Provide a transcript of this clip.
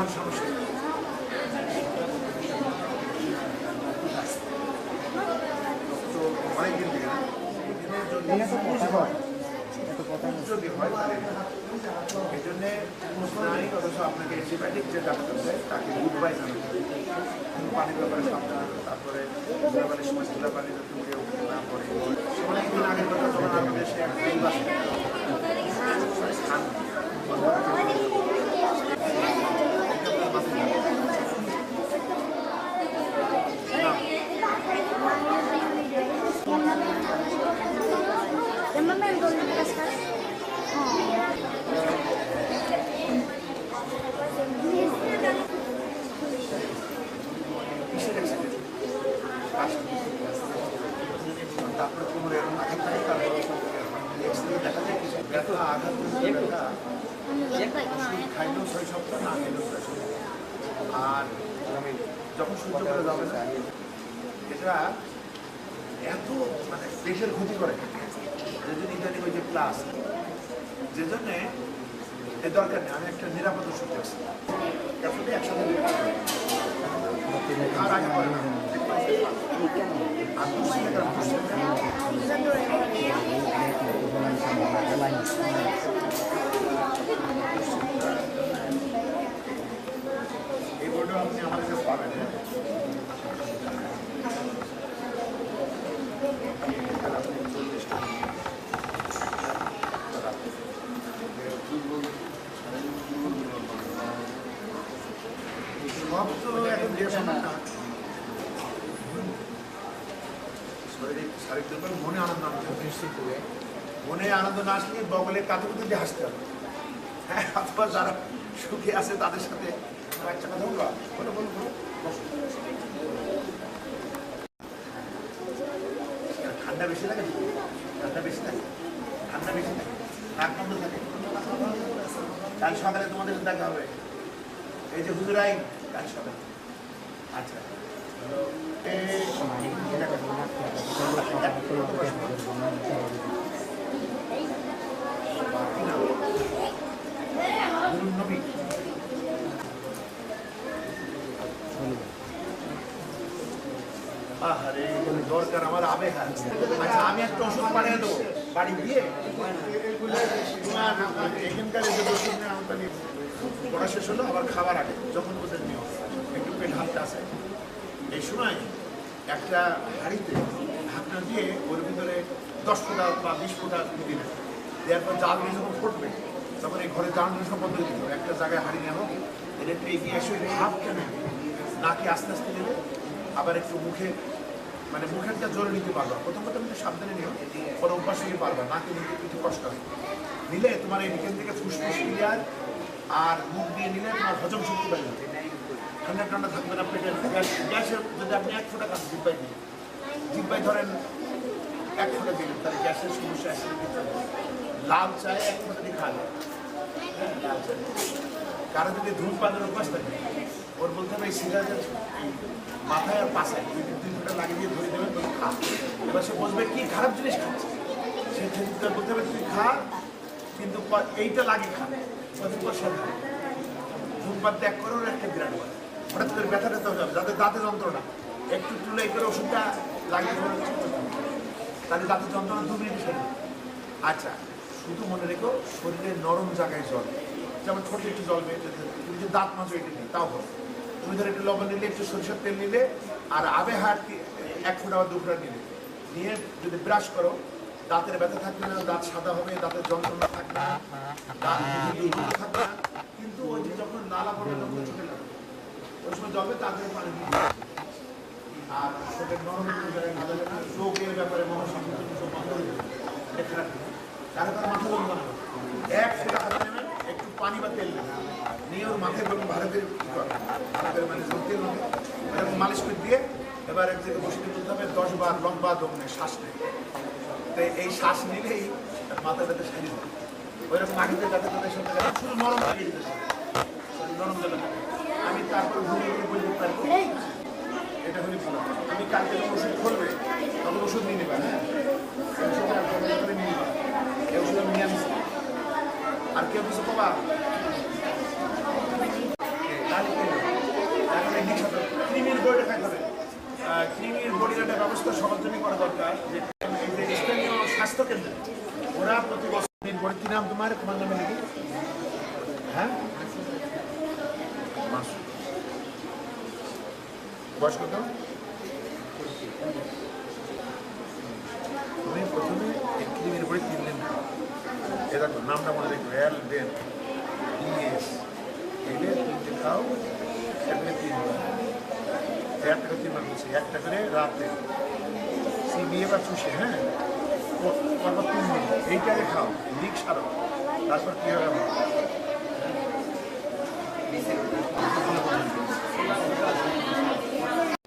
প্রধান সমস্যা। তো অনেকদিন থেকে যদি হয় এই জন্যে অথচ আপনাকে অ্যান্টিবায়োটিক যে ডাক্তার দেয় তাকে গুড বাই জানাতে পানির ব্যাপারে সাবধান তারপরে ধুলাবালির সময় ধুলাবালি যাতে উঠে উঠতে না পড়ে অনেকদিন আগের কথা যখন আমাদের দেশে তারপরে কোমরে এরকম আঘাত দেখা যায় কিছু আঘাত ব্যথা খাইলেও ছয় সপ্তাহ না খাইলেও ছয় সপ্তাহ আর যখন সহ্য করে যাবে এটা এত মানে পেটের ক্ষতি করে যে জন্য ইদানিং ওই যে প্লাস যে জন্যে এর দরকার নেই আমি একটা নিরাপদ দেখছি আসলে একসাথে আর আগে না। সব তো এখন যে সমান শারীরিক দুর্বল মনে আনন্দ আনতে নিশ্চিত হবে মনে আনন্দ না আসলে বগলে কাতুকুতু দিয়ে হাসতে হবে। হ্যাঁ অথবা যারা সুখে আছে তাদের সাথে একটা কথা বলবা। বলো বলো ঠান্ডা বেশি লাগে ঠান্ডা বেশি থাকে ঠান্ডা বেশি থাকে নাক বন্ধ থাকে? কাল সকালে তোমাদের দেখা হবে। এই যে হুজুরাই কাল সকালে। আচ্ছা। নবী দরকার, আমার আবেহা আচ্ছা আমি একটা ওষুধ বাড়ি দিয়ে এখানকার শেষ হলো, আবার খাবার আগে। যখন ওদের নিয়ম, একটু পেট হাতটা আছে। এই সময় একটা হাঁড়িতে ঢাকনা দিয়ে ওর ভিতরে দশ ফোঁটা বা বিশ ফোঁটা দিলে। দেওয়ার পর জাল যখন ফুটবে তখন এই ঘরে পদ্ধতি দিতে হবে। একটা জায়গায় হারিয়ে নেওয়া এটা একটু এগিয়ে এসে ভাব টেনে নাকে আস্তে আস্তে নেবে, আবার একটু মুখে মানে মুখেরটা জোরে নিতে পারবা। প্রথম প্রথম একটু সাবধানে নিও, পরে অভ্যাস নিয়ে পারবা, নাকে নিতে একটু কষ্ট হয় নিলে তোমার এই নিচের থেকে ফুসফুস ক্লিয়ার, আর মুখ দিয়ে নিলে তোমার হজম শক্তি বাড়বে। ঠান্ডা ঠান্ডা থাকবে না, পেটের গ্যাস, গ্যাসের যদি আপনি এক ফোঁটা খান জিব্বাই দিয়ে জিব্বাই ধরেন এক ফোঁটা দিলেন তাহলে গ্যাসের সমস্যা আসে লাল চায় এক ফোঁটা দিয়ে। হ্যাঁ, লাল চায় কারও যদি ধূমপানের অভ্যাস থাকে ওর বলতে হবে এই মাথায় আর পাশায় দুই দুই ফোঁটা লাগিয়ে দিয়ে ধরে দেবেন বলে খা এবার সে বসবে কি খারাপ জিনিস খাচ্ছে সে বলতে হবে তুই খা কিন্তু এইটা লাগে খা কদিন পর সে ধূমপান ত্যাগ করে ওর একটা বিরাট ব্যাপার। হঠাৎ করে ব্যথা হয়ে যাবে যাতে দাঁতে যন্ত্রণা একটু তুলে করে ওষুধটা তাহলে দাঁতের যন্ত্রণা দু মিনিট সেরে আচ্ছা শুধু মনে রেখো শরীরের নরম জায়গায় জল। যেমন ঠোঁটে একটু জল বের তুমি যদি দাঁত মাজো, এটা নেই, তাও হবে। তুমি ধর একটু লবণ নিলে, একটু সরিষার তেল নিলে, আর আবে হাট এক ফোঁটা বা দু ফোঁটা নিলে। নিয়ে যদি ব্রাশ করো, দাঁতের ব্যথা থাকবে না, দাঁত সাদা হবে, দাঁতের যন্ত্রণা থাকবে না, দাঁত থাকবে না, কিন্তু ওই যে যখন নালা পড়ে তখন ছুটে ওই সময় জলবে তাড়াতাড়ি পানি। আর ঠোঁটের নরম কোনো জায়গায় ব্যাপারে এটা খারাপ কারও কারও মাথা হাতে নেবেন একটু পানি বা তেল নেবেন নিয়ে ওর মাথায় ভালো করে? মানে দিয়ে এবার এক জায়গায় বসে হবে, দশ লম্বা দম শ্বাস নেয় তো এই শ্বাস নিলেই মাথা ব্যথা সারি হবে ওইরকম আগেতে ব্যথা তাদের সাথে আমি তারপরে ঘুরে ঘুরে বলতে পারব এটা হলে ভালো আমি কালকে যখন ওষুধ করবে তখন ওষুধ নিয়ে নেবেন হ্যাঁ? ওষুধ করে নিয়ে নেবেন আর কেউ কিছু কবা তাহলে কি হলো? এখন এই দিকটা বইটা হবে আহ, বডির একটা ব্যবস্থা সবার করা দরকার যে স্থানীয় স্বাস্থ্য কেন্দ্র ওরা প্রতি বছর বডি কি নাম তোমার? তোমার নামে নাকি হ্যাঁ? বয়স কত তুমি প্রথমে এই ক্রিমের বড়ি কিনলেন এ দেখো নামটা মনে রাখবে এল ডেন ইএস এলে তিনটে খাও এখানে তিনবার একটা করে তিনবার বলছি একটা করে রাতে সিবিএ বা চুষে হ্যাঁ তারপর তিন দিন এইটাকে খাও লিক সারো তারপর কী হবে 店を開くことは可能です。